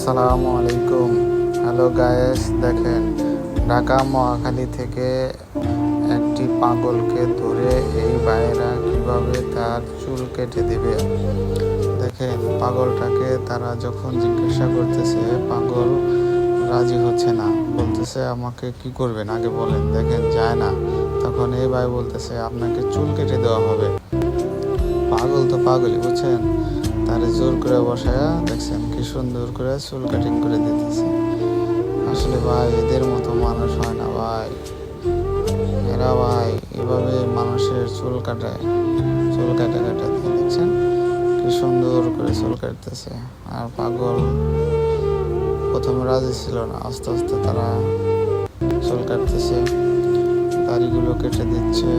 আসসালামু আলাইকুম। Hello guys, দেখেন, ঢাকা মহাখালী থেকে একটি পাগলকে ধরে এই ভাইয়েরা কীভাবে তার চুল কেটে দিবে? দেখেন, পাগলটাকে তারা যখন জিজ্ঞাসা করতেছে, পাগল রাজি হচ্ছে না। বলতেছে, আমাকে কি করবেন? আগে বলেন। দেখেন, যায় না। তখন এই ভাই বলতেছে, আপনাকে চুল কেটে দেওয়া হবে। পাগল তো পাগলই, বুঝছেন? তারে জোর করে বসায়া দেখছেন কি সুন্দর করে চুল কাটিং করে দিতেছে। আসলে ভাই, এদের মতো মানুষ হয় না ভাই। এরা ভাই, এভাবে মানুষের চুল কাটায়। চুল কাটা কাটা দেখছেন কি সুন্দর করে চুল কাটতেছে। আর পাগল প্রথমে রাজি ছিল না, আস্তে আস্তে তারা চুল কাটতেছে। দাড়িগুলো কেটে দিচ্ছে।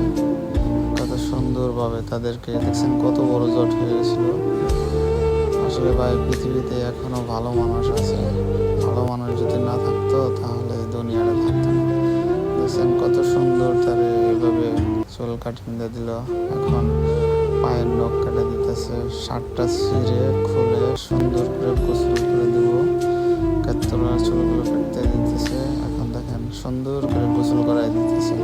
কত সুন্দরভাবে তাদেরকে দেখছেন কত বড় জট হয়ে গেছিল। আসলে ভাই পৃথিবীতে এখনও ভালো মানুষ আছে। ভালো মানুষ যদি না থাকতো, তাহলে দুনিয়াটা থাকতো দেখছেন কত সুন্দর তারে এইভাবে চুল কাটিং দিয়ে দিল। এখন পায়ের নখ কেটে দিতেছে, শার্টটা ছিঁড়ে, খুলে সুন্দর করে গোসল করে দেব। কাতলার চুলগুলো কেটে দিতেছে, এখন দেখেন সুন্দর করে গোসল করাই দিতেছে।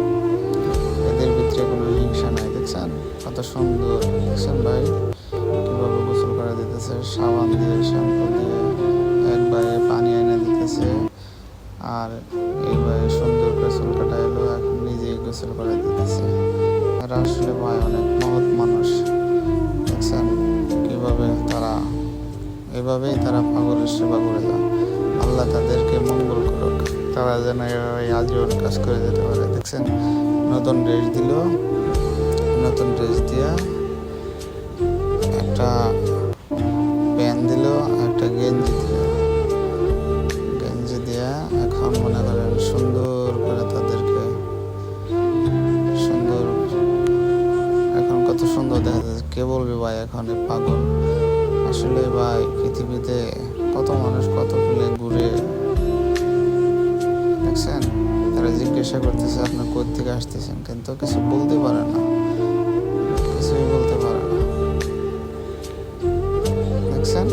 এদের ভিতরে কোনো হিংসা নাই, দেখছেন? কত সুন্দর, দেখছেন ভাই? দিতেছে, সাবান দিয়ে, শ্যাম্পু দিয়ে একবারে পানি এনে দিতেছে আর এইভাবে সুন্দর চুল কাটা এলো এখন নিজেই গোসল করে দিতেছে। এরা আসলে ভাই অনেক মহৎ মানুষ, দেখছেন কীভাবে তারা, এভাবেই তারা পাগলের সেবা করে যায়। আল্লাহ তাদেরকে মঙ্গল করুক, তারা যেন এভাবে আজীবন কাজ করে যেতে পারে। দেখছেন, নতুন ড্রেস দিল, নতুন ড্রেস দিয়া কে বলবে ভাই এখন? পাগল। আসলে ভাই, পৃথিবীতে কত মানুষ কত ফুলে ঘুরে? দেখছেন? তারা জিজ্ঞাসা করতেছে, আপনি কোথা থেকে আসতেছেন? কিন্তু কিছু বলতে পারে না। কিছুই বলতে পারে না। দেখছেন?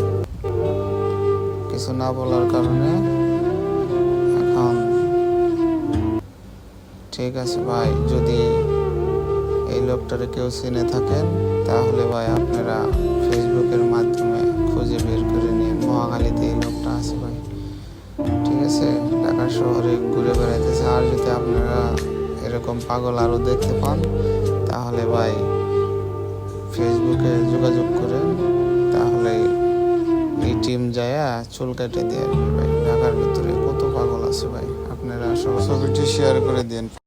কিছু না বলার কারণে এখন ঠিক আছে ভাই, যদি এই লোকটারে কেউ চিনে থাকেন, তাহলে ভাই আপনারা ফেসবুকের মাধ্যমে খুঁজে বের করে নিন। মহাখালীতে এই লোকটা আছে ভাই। ঠিক আছে? ঢাকা শহরে ঘুরে বেড়াইতেছে। আর যদি আপনারা এরকম পাগল আরও দেখতে পান, তাহলে ভাই ফেসবুকে যোগাযোগ করেন, তাহলে এই টিম যায়া চুল কেটে দিয়ে ভাই। ঢাকার ভিতরে কত পাগল আছে ভাই। আপনারা সব ছবিটি শেয়ার করে দিন।